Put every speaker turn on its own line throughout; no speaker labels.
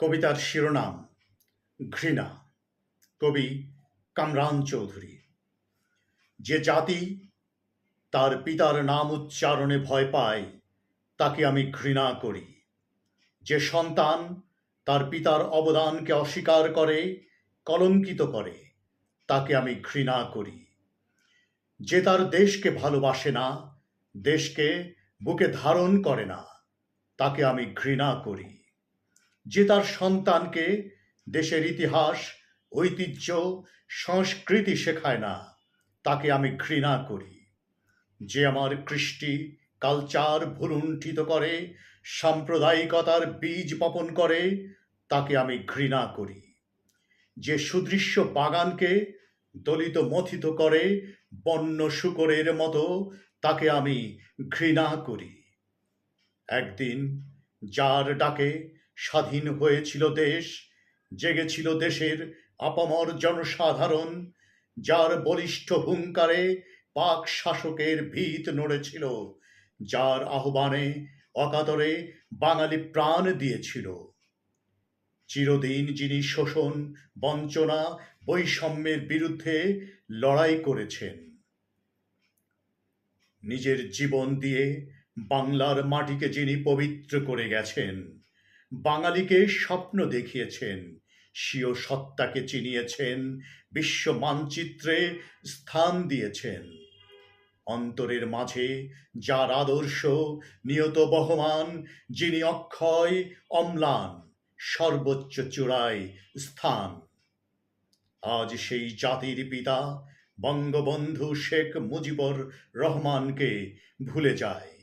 কবিতার শিরোনাম, ঘৃণা। কবি কামরান চৌধুরী। যে জাতি তার পিতার নাম উচ্চারণে ভয় পায়, তাকে আমি ঘৃণা করি। যে সন্তান তার পিতার অবদানকে অস্বীকার করে, কলঙ্কিত করে, তাকে আমি ঘৃণা করি। যে তার দেশকে ভালোবাসে না, দেশকে বুকে ধারণ করে না, তাকে আমি ঘৃণা করি। যে তার সন্তানকে দেশের ইতিহাস, ঐতিহ্য, সংস্কৃতি শেখায় না, তাকে আমি ঘৃণা করি। যে আমার কৃষ্টি কালচার ভুলুণ্ঠিত করে, সাম্প্রদায়িকতার বীজ বপন করে, তাকে আমি ঘৃণা করি। যে সুদৃশ্য বাগানকে দলিত মথিত করে, বন্য শুকরের মতো, তাকে আমি ঘৃণা করি। একদিন যার ডাকে স্বাধীন হয়েছিল দেশ, জেগেছিল দেশের আপামর জনসাধারণ, যার বলিষ্ঠ হুঙ্কারে পাক শাসকের ভিত নড়েছিল, যার আহ্বানে অকাতরে বাঙালি প্রাণ দিয়েছিল। চিরদিন যিনি শোষণ, বঞ্চনা, বৈষম্যের বিরুদ্ধে লড়াই করেছেন। নিজের জীবন দিয়ে বাংলার মাটিকে যিনি পবিত্র করে গেছেন বাঙালিকে স্বপ্ন দেখিয়েছেন, স্বীয় সত্তাকে চিনিয়েছেন, বিশ্ব মানচিত্রে স্থান দিয়েছেন। অন্তরের মাঝে যার আদর্শ নিয়ত বহমান, যিনি অক্ষয় অম্লান, সর্বোচ্চ চূড়ায় স্থান। আজ সেই জাতির পিতা বঙ্গবন্ধু শেখ মুজিবুর রহমানকে ভুলে যায়।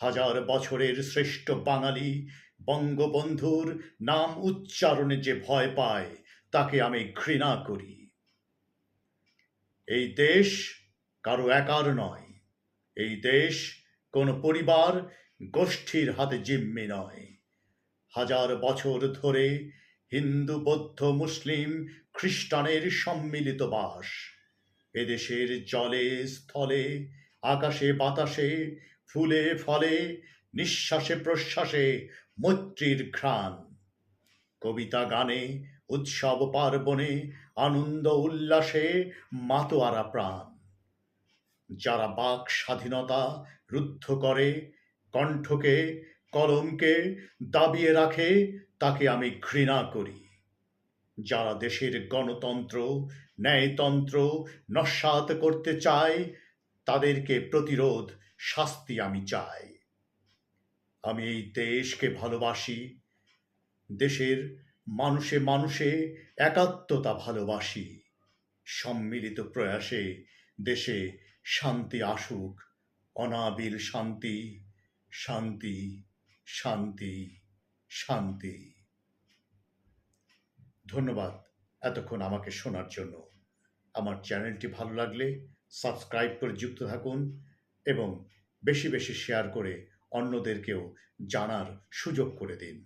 হাজার বছরের শ্রেষ্ঠ বাঙালি বঙ্গবন্ধুর নাম উচ্চারণে যে ভয় পায়, তাকে আমি ঘৃণা করি। এই দেশ কারও একার নয়, এই দেশ কোনো পরিবার গোষ্ঠীর হাতে জিম্মি নয়। হাজার বছর ধরে হিন্দু, বৌদ্ধ, মুসলিম, খ্রিস্টানের সম্মিলিত বাস। এদেশের জলে, স্থলে, আকাশে, বাতাসে ফুলে ফলে, নিঃশ্বাসে প্রশ্বাসে মৈত্রীর ঘ্রাণ। কবিতা গানে, উৎসব পার্বণে, আনন্দ উল্লাসে মাতোয়ারা প্রাণ। যারা বাক স্বাধীনতা রুদ্ধ করে, কণ্ঠকে, কলমকে দাবিয়ে রাখে, তাকে আমি ঘৃণা করি। যারা দেশের গণতন্ত্র, ন্যায়তন্ত্র নস্বাত করতে চায়, তাদেরকে প্রতিরোধ শাস্তি আমি চাই। আমি এই দেশকে ভালোবাসি, দেশের মানুষে মানুষে একাত্মতা ভালোবাসি, সম্মিলিত প্রয়াসে দেশে শান্তি আসুক, অনাবিল শান্তি শান্তি শান্তি শান্তি। ধন্যবাদ এতক্ষণ আমাকে শোনার জন্য। আমার চ্যানেলটি ভালো লাগলে সাবস্ক্রাইব করে যুক্ত থাকুন। এবং বেশি বেশি শেয়ার করে অন্যদেরকেও জানার সুযোগ করে দিন।